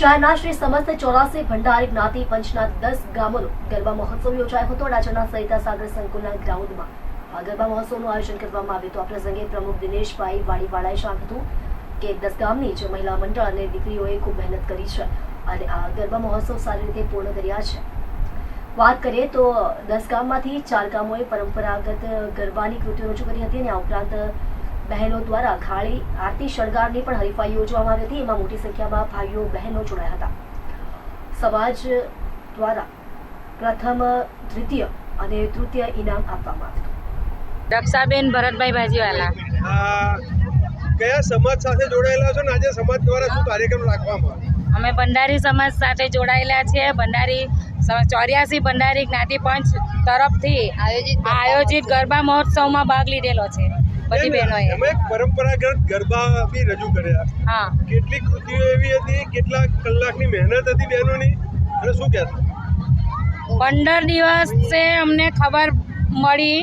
શહેરના શ્રી સમસ્ત ચોરાસી ભંડારી જ્ઞાતિ પંચના દસ ગામોનો ગરબા મહોત્સવ યોજાયો હતો અડાજણના સહિતા સાગર સંકુલના ગ્રાઉન્ડમાં આ ગરબા મહોત્સવનું આયોજન કરવામાં આવ્યું હતું. આ પ્રસંગે પ્રમુખ દિનેશભાઈ વાડીવાળાએ જણાવ્યું હતું કે દસ ગામની જે મહિલા મંડળ અને દીકરીઓએ ખૂબ મહેનત કરી છે અને આ ગરબા મહોત્સવ સારી રીતે પૂર્ણ કર્યા છે. વાત કરીએ તો દસ ગામમાંથી ચાર ગામોએ પરંપરાગત ગરબાની કૃતિઓ રજૂ કરી હતી અને આ ઉપરાંત બહેનો દ્વારા ખાળી આરતી શણગારની પણ હરીફાઈ યોજવામાં આવી હતી. એમાં મોટી સંખ્યામાં ભાઈઓ બહેનો જોડાયા હતા. સમાજ દ્વારા પ્રથમ દ્વિતીય અને તૃતીય ઇનામ આપવામાં આવ્યું હતું. દક્ષાબેન ભરતભાઈ ભાજીવાલા કયા સમાજ સાથે જોડાયેલા છો ને આજે સમાજ દ્વારા શું કાર્યક્રમ રાખવામાં અમે ભંડારી સમાજ સાથે જોડાયેલા છીએ. ભંડારી ચોર્યાસી ભંડારી જ્ઞાતિ પંચ તરફથી આયોજિત ગરબા મહોત્સવમાં ભાગ લીધેલો છે. બધી બહેનોએ. અમે એક પરંપરાગત ગરબા બી રજૂ કર્યા. હા. કેટલી કૃતિઓ એવી હતી કેટલા કલાકની મહેનત હતી બહેનોની. અને શું કહેશો? પંદર દિવસે અમને ખબર મળી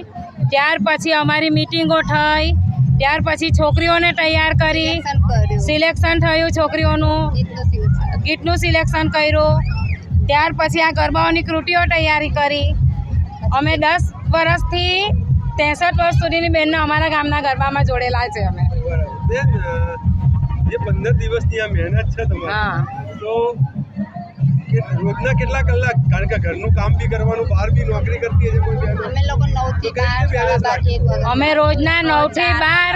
ત્યાર પછી અમારી મિટિંગો થઈ ત્યાર પછી છોકરીઓને તૈયાર કરી. સિલેક્શન થયું છોકરીઓનું. ગીતનું સિલેક્શન કર્યું. ત્યાર પછી આ ગરબાઓની કૃતિઓ તૈયારી કરી. અમે દસ વર્ષથી ત્રેસઠ વર્ષ સુધીની બહેનને અમારા ગામના ગરબામાં જોડેલા છે અમે. જે પંદર દિવસની આ મહેનત છે તમારી. હા. તો રોજના કેટલા કલાક? કારણ કે ઘરનું કામ બી કરવાનું બહાર બી નોકરી કરતી કોઈ અમે લોકો નવથી બાર સાડા બારથી એક વાગ્યા અમે રોજના નવથી બાર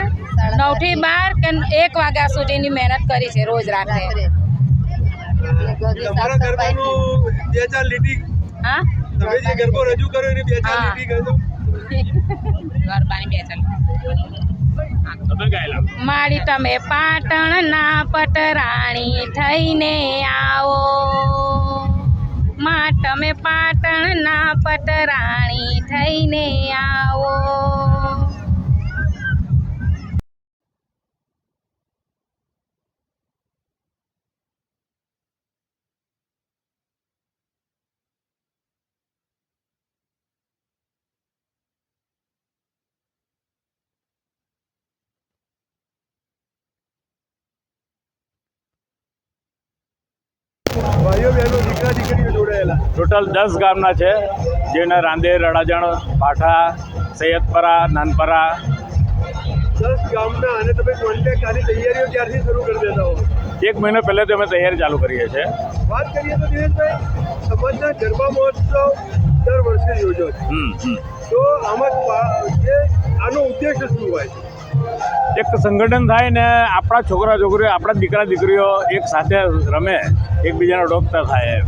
નવથી બાર કે એક વાગ્યા સુધીની મહેનત કરી છે રોજ રાત્રે. તમારા ગરબાનું બે લીટી હા? તમે જે ગરબો રજૂ કર્યો એની બે ચાર હા. લીટી ચાલ મારી તમે પાટણ ના પટરાણી થઈને આવો. માં તમે પાટણ ના પટરાણી થઈને આવો. ભાઈઓ બહેનો દીકરા દીકરીઓ જોડાયેલા. ટોટલ દસ ગામના છે જેના રાંદેર રડાજણ પાઠા સૈયદપરા નાનપરા. દસ ગામના અને તમે કોન્ટેક્ટ આની તૈયારીઓ ક્યારથી શરૂ કરી દેતા હો? એક મહિનો પહેલાંથી અમે તૈયારી ચાલુ કરીએ છીએ. વાત કરીએ તો દિનેશભાઈ સમાજના ગરબા મહોત્સવ દર વર્ષે યોજો છે. તો આમાં જે આનો ઉદ્દેશ શું હોય? છે એક સંગઠન થાય ને આપણા છોકરા છોકરીઓ આપણા દીકરા દીકરીઓ એક સાથે રમે એકબીજાનો ડોકતા થાય એમ.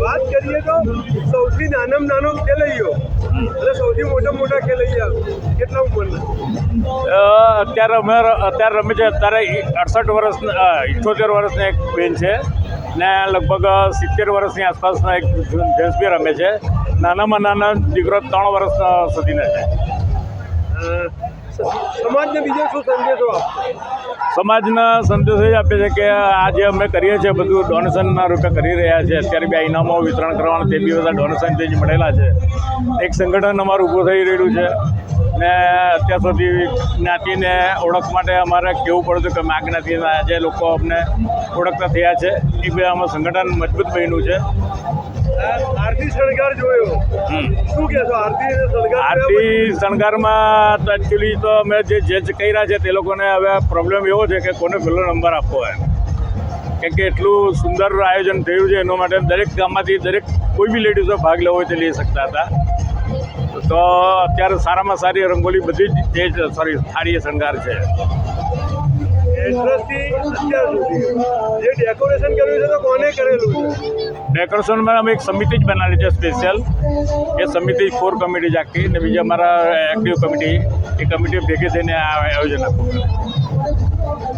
વાત કરીએ તો સૌથી નાનામાં નાનો ખેલૈયો. એટલે સૌથી મોટા મોટા ખેલૈયા કેટલા ઉંમરના? અત્યારે અમે અત્યારે રમે છે અત્યારે અડસઠ વર્ષ ઇઠ્યોતેર વર્ષના એક બેન છે ને લગભગ સિત્તેર વર્ષની આસપાસના એક જેન્ટ્સ બી રમે છે. નાનામાં નાના દીકરો ત્રણ વર્ષ સુધીના છે. સમાજને બીજો શું સંદેશો સમાજના સંદેશો એ આપે છે કે આ જે અમે કરીએ છીએ બધું ડોનેશનના રૂપે કરી રહ્યા છે. અત્યારે બે ઇનામો વિતરણ કરવાના તે બી બધા ડોનેશન જે મળેલા છે. એક સંગઠન અમારું ઊભું થઈ રહ્યું છે. ને અત્યાર સુધી જ્ઞાતિને ઓળખ માટે અમારે કહેવું પડતું કે મા જ્ઞાતિના જે લોકો અમને ઓળખતા થયા છે. એ બી આમાં સંગઠન મજબૂત બન્યું છે. આરતી શણગાર જોયો. શું કહેશો આરતી શણગાર આરતી શણગારમાં તો એકચ્યુઅલી તો અમે જે જજ કર્યા છે તે લોકોને હવે પ્રોબ્લેમ એવો છે કે કોને પહેલો નંબર આપવો એમ. કેમ કે એટલું સુંદર આયોજન થયું છે એના માટે દરેક ગામમાંથી દરેક કોઈ બી લેડીઝો ભાગ લેવો હોય તે લઈ શકતા હતા. તો અત્યારે સારામાં સારી રંગોલી બધી જ તે સોરી સારી શણગાર છે. એડ્રેસથી અત્યાર સુધી. જે ડેકોરેશન કર્યું છે તો કોને કરેલું છે? ડેકોરેશનમાં અમે એક સમિતિ જ બનાવી છે સ્પેશિયલ એ સમિતિ કોર કમિટી જ આખી ને બીજી અમારા એક્ટિવ કમિટી એ કમિટી ભેગી થઈને આ આયોજન આખું